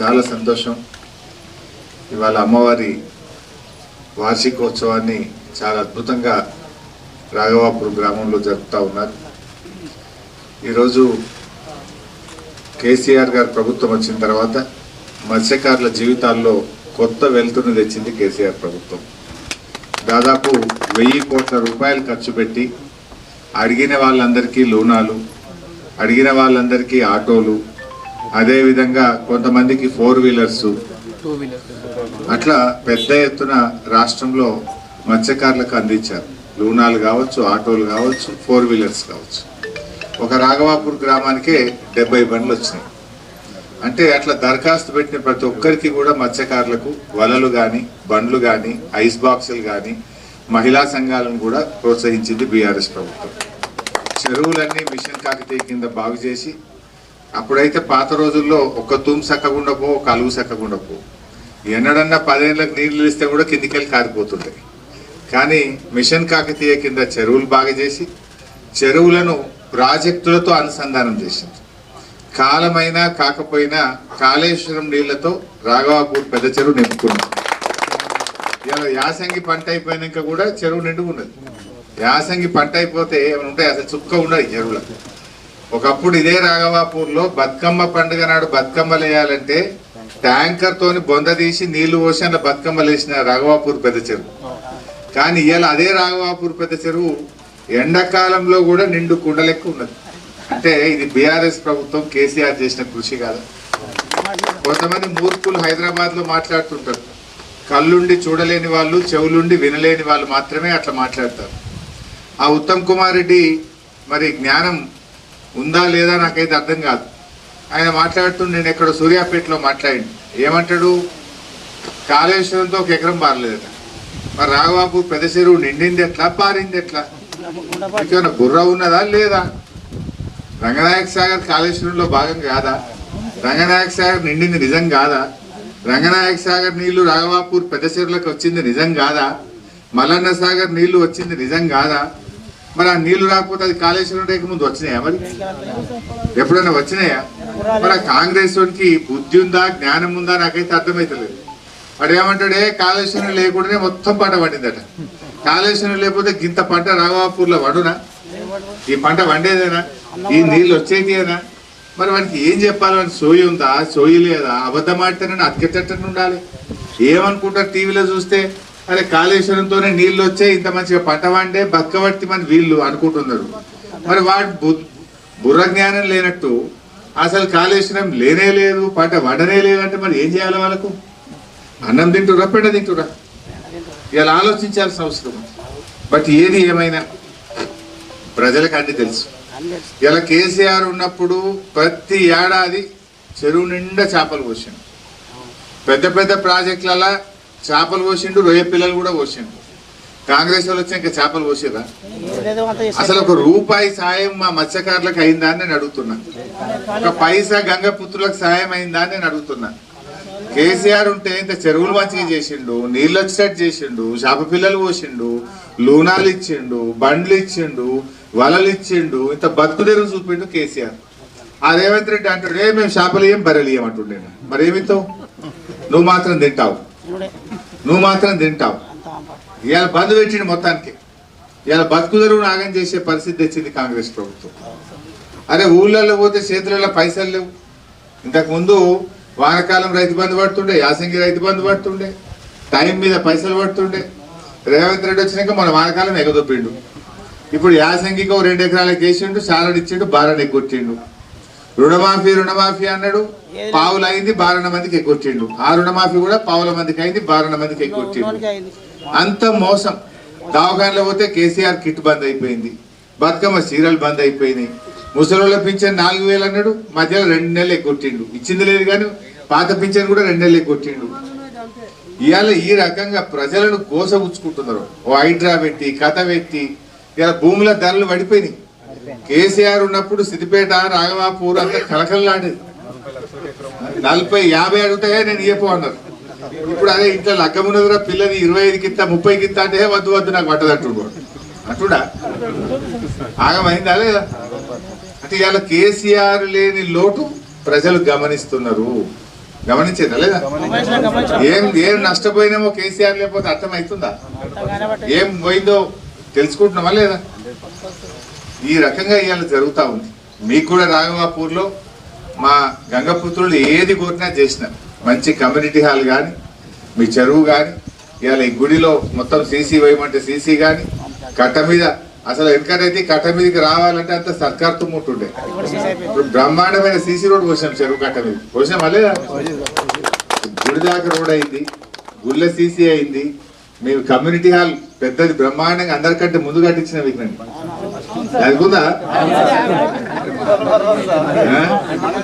చాలా సంతోషం. ఇవాళ అమ్మవారి వార్షికోత్సవాన్ని చాలా అద్భుతంగా రాఘవాపూర్ గ్రామంలో జరుపుతూ ఉన్నారు. ఈరోజు కేసీఆర్ గారు ప్రభుత్వం వచ్చిన తర్వాత మత్స్యకారుల జీవితాల్లో కొత్త వెలుతురుని తెచ్చింది కేసీఆర్ ప్రభుత్వం. దాదాపు వెయ్యి కోట్ల రూపాయలు ఖర్చు పెట్టి అడిగిన వాళ్ళందరికీ లోనాలు అడిగిన వాళ్ళందరికీ ఆటోలు అదేవిధంగా కొంతమందికి ఫోర్ వీలర్స్. అట్లా పెద్ద ఎత్తున రాష్ట్రంలో మత్స్యకారులకు అందించారు. లూనాలు కావచ్చు ఆటోలు కావచ్చు ఫోర్ వీలర్స్ కావచ్చు. ఒక రాఘవాపూర్ గ్రామానికే డెబ్బై బండ్లు వచ్చినాయి. అంటే అట్లా దరఖాస్తు పెట్టిన ప్రతి ఒక్కరికి కూడా మత్స్యకారులకు వలలు కానీ బండ్లు కానీ ఐస్ బాక్సులు కానీ మహిళా సంఘాలను కూడా ప్రోత్సహించింది బీఆర్ఎస్ ప్రభుత్వం. చెరువులన్నీ మిషన్ కాకతీయ కింద బాగు చేసి అప్పుడైతే పాత రోజుల్లో ఒక తూము సక్కకుండా పో ఒక అలుగు సక్కకుండా పో ఎన్నడన్నా పదేళ్ళకి నీళ్ళు ఇస్తే కూడా కిందికెళ్ళి కారిపోతుంటాయి కానీ మిషన్ కాకతీయ కింద చెరువులు బాగా చేసి చెరువులను ప్రాజెక్టులతో అనుసంధానం చేసింది. కాలమైనా కాకపోయినా కాళేశ్వరం నీళ్ళతో రాఘవాపూర్ పెద్ద చెరువు నింపుకున్నాం. ఇలా యాసంగి పంట అయిపోయినాక కూడా చెరువు నిండుకున్నది యాసంగి పంట అయిపోతే ఏమైనా ఉంటాయి అసలు చుక్క ఉండదు చెరువులకు ఒకప్పుడు ఇదే రాఘవాపూర్లో బతుకమ్మ పండుగ నాడు బతుకమ్మలు వేయాలంటే ట్యాంకర్ తోని బొంద తీసి నీళ్ళు పోసి అందులో బతుకమ్మలు వేసిన రాఘవాపూర్ పెద్ద చెరువు. కానీ ఇవాళ అదే రాఘవాపూర్ పెద్ద చెరువు ఎండాకాలంలో కూడా నిండు కుండలెక్క ఉన్నది. అంటే ఇది బీఆర్ఎస్ ప్రభుత్వం కేసీఆర్ చేసిన కృషి కాదు. కొంతమంది మూర్ఖులు హైదరాబాద్లో మాట్లాడుతుంటారు. కళ్ళుండి చూడలేని వాళ్ళు చెవులుండి వినలేని వాళ్ళు మాత్రమే అట్లా మాట్లాడతారు. ఆ ఉత్తమ్ కుమార్ రెడ్డి మరి జ్ఞానం ఉందా లేదా నాకైతే అర్థం కాదు. ఆయన మాట్లాడుతూ నేను ఎక్కడ సూర్యాపేటలో మాట్లాడి ఏమంటాడు? కాళేశ్వరంతో ఒక ఎకరం పారలేదట. మరి రాఘబాబు పెద్ద చెరువు నిండింది ఎట్లా? పారింది ఎట్లా? మీకేమైనా బుర్ర ఉన్నదా లేదా? రంగనాయక సాగర్ కాళేశ్వరంలో భాగం కాదా? రంగనాయక సాగర్ నిండింది నిజం కాదా? రంగనాయక సాగర్ నీళ్ళు రాఘవాపూర్ పెద్ద చెరువులకు వచ్చింది నిజం కాదా? మల్లన్న సాగర్ నీళ్ళు వచ్చింది నిజం కాదా? మరి ఆ నీళ్ళు రాకపోతే అది కాళేశ్వరం రేఖ ముందు వచ్చినాయా మరి? ఎప్పుడైనా వచ్చినాయా? మరి ఆ కాంగ్రెస్ వాడికి బుద్ధి ఉందా జ్ఞానం ఉందా నాకైతే అర్థమైతలేదు. వాడు ఏమంటాడే కాళేశ్వరం లేకుండానే మొత్తం పంట పండిందట. కాళేశ్వరం లేకపోతే గింత పంట రాఘవాపూర్లో వండునా ఈ పంట వండేదేనా ఈ నీళ్ళు వచ్చేదేనా మరి వాడికి ఏం చెప్పాలి? సోయి ఉందా? సోయి లేదా? అబద్ధం ఆడితేనే అతికెట్టని ఉండాలి. ఏమనుకుంటారు టీవీలో చూస్తే? అరే కాళేశ్వరంతోనే నీళ్ళు వచ్చే ఇంత మంచిగా పంట వండే బతకబట్టి మన వీళ్ళు అనుకుంటున్నారు. మరి వాడు బు- బుర్ర జ్ఞానం లేనట్టు అసలు కాళేశ్వరం లేనే లేదు పంట వండనే లేదంటే మరి ఏం చేయాలి వాళ్ళకు? అన్నం తింటురా పెండ తింటురా? ఇలా ఆలోచించాల్సిన అవసరం. బట్ ఏది ఏమైనా ప్రజలకు అన్ని తెలుసు. ఇలా కేసీఆర్ ఉన్నప్పుడు ప్రతి ఏడాది చెరువు నిండా చేపలు పోసాను పెద్ద పెద్ద ప్రాజెక్టులలో చేపలు పోసిండు రొయ్య పిల్లలు కూడా పోసిండు కాంగ్రెస్ వాళ్ళు వచ్చి ఇంకా చేపలు అంత అసలు ఒక రూపాయి సాయం మా మత్స్యకారులకు అయిందా అని నేను అడుగుతున్నా. ఒక పైసా గంగపుత్రులకు సాయం అయిందా అని నేను అడుగుతున్నా. కేసీఆర్ ఉంటే ఇంత చెరువులు మంచిగా చేసిండు నీళ్ళు వచ్చేటట్టు చేసిండు చేప పిల్లలు పోసిండు లూనాలు ఇచ్చిండు బండ్లు ఇచ్చిండు వలలు ఇచ్చిండు ఇంత బతుకు తెరువు చూపిండు కేసీఆర్. ఆ రేవంత్ రెడ్డి అంటాడు ఏ మేము చేపలు ఏం బర్రెలు ఏం అంటుండే మరి ఏమిస్తావు నువ్వు మాత్రం తింటావు. నువ్వు మాత్రం తింటావు. ఇవాళ బంద్ పెట్టిండు మొత్తానికి. ఇవాళ బతుకు నాగం చేసే పరిస్థితి తెచ్చింది కాంగ్రెస్ ప్రభుత్వం. అరే ఊళ్ళల్లో పోతే చేతులలో పైసలు లేవు. ఇంతకుముందు వానకాలం రైతు బంధు పడుతుండే యాసంగి రైతు బంధు పడుతుండే టైం మీద పైసలు పడుతుండే. రేవంత్ రెడ్డి వచ్చినాక మన వానకాలం ఎగదొప్పిండు ఇప్పుడు యాసంగికి రెండు ఎకరాలకు వేసిండు సాలడ్ ఇచ్చిండు బారణ ఎగ్గొట్టిండు. రుణమాఫీ రుణమాఫీ అన్నాడు. పావులు అయింది బారణ మందికి ఎగ్గొట్టిండు ఆ రుణమాఫీ కూడా పావుల మందికి అయింది బారణ మందికి అయింది అంత మోసం. దవాఖానలో పోతే కేసీఆర్ కిట్ బంద్ అయిపోయింది. బతుకమ్మ సీరియల్ బంద్ అయిపోయినాయి. ముసలోళ్ళ పింఛన్ నాలుగు వేలు అన్నాడు. మధ్యలో రెండు నెలలు ఎగ్గొట్టిండు ఇచ్చింది లేదు కానీ పాత పింఛన్ కూడా రెండు నెలలు ఎగ్గొట్టిండు ఇవాళ ఈ రకంగా ప్రజలను కోసపుచ్చుకుంటున్నారు ఓ హైడ్రా పెట్టి కథ పెట్టి ఇలా భూముల ధరలు పడిపోయినాయి. కేసీఆర్ ఉన్నప్పుడు సిద్దిపేట రాఘవాపూర్ అంతా కలకల్లాడేది నలభై యాభై అడుగుతాయా నేను ఇయ్యపో అన్నారు. ఇప్పుడు అదే ఇంట్లో లగ్గమున్నదిరా పిల్లని ఇరవై ఐదుకి ఇస్తా ముప్పైకి ఇస్తా అంటే వద్దు వద్దు నాకు పట్టదంటుడు అంటుడా ఆగమైందా లేదా? అంటే ఇవాళ కేసీఆర్ లేని లోటు ప్రజలు గమనిస్తున్నారు. గమనించేదా లేదా? ఏం ఏం నష్టపోయినామో కేసీఆర్ లేకపోతే అర్థమవుతుందా? ఏం పోయిందో తెలుసుకుంటున్నామా లేదా? ఈ రకంగా ఇవాళ జరుగుతూ ఉంది. మీకు కూడా రాఘవాపూర్లో మా గంగపుత్రులు ఏది కోరినా చేసినా మంచి కమ్యూనిటీ హాల్ కానీ మీ చెరువు కానీ ఇవాళ ఈ గుడిలో మొత్తం సీసీ వేయమంటే సీసీ కానీ కట్ట మీద అసలు వెనకనైతే కట్ట మీదకి రావాలంటే అంత సర్కార్ ముట్టుండే ఇప్పుడు బ్రహ్మాండమైన సీసీ రోడ్ పోసాం చెరువు కట్ట మీద. పోసాం లేదా? గుడి దాకా రోడ్ అయింది గుళ్ళ సీసీ అయింది. మేము కమ్యూనిటీ హాల్ పెద్దది బ్రహ్మాండంగా అందరికంటే ముందు కట్టించిన విఘ్నండి అది ఉందా ఆ?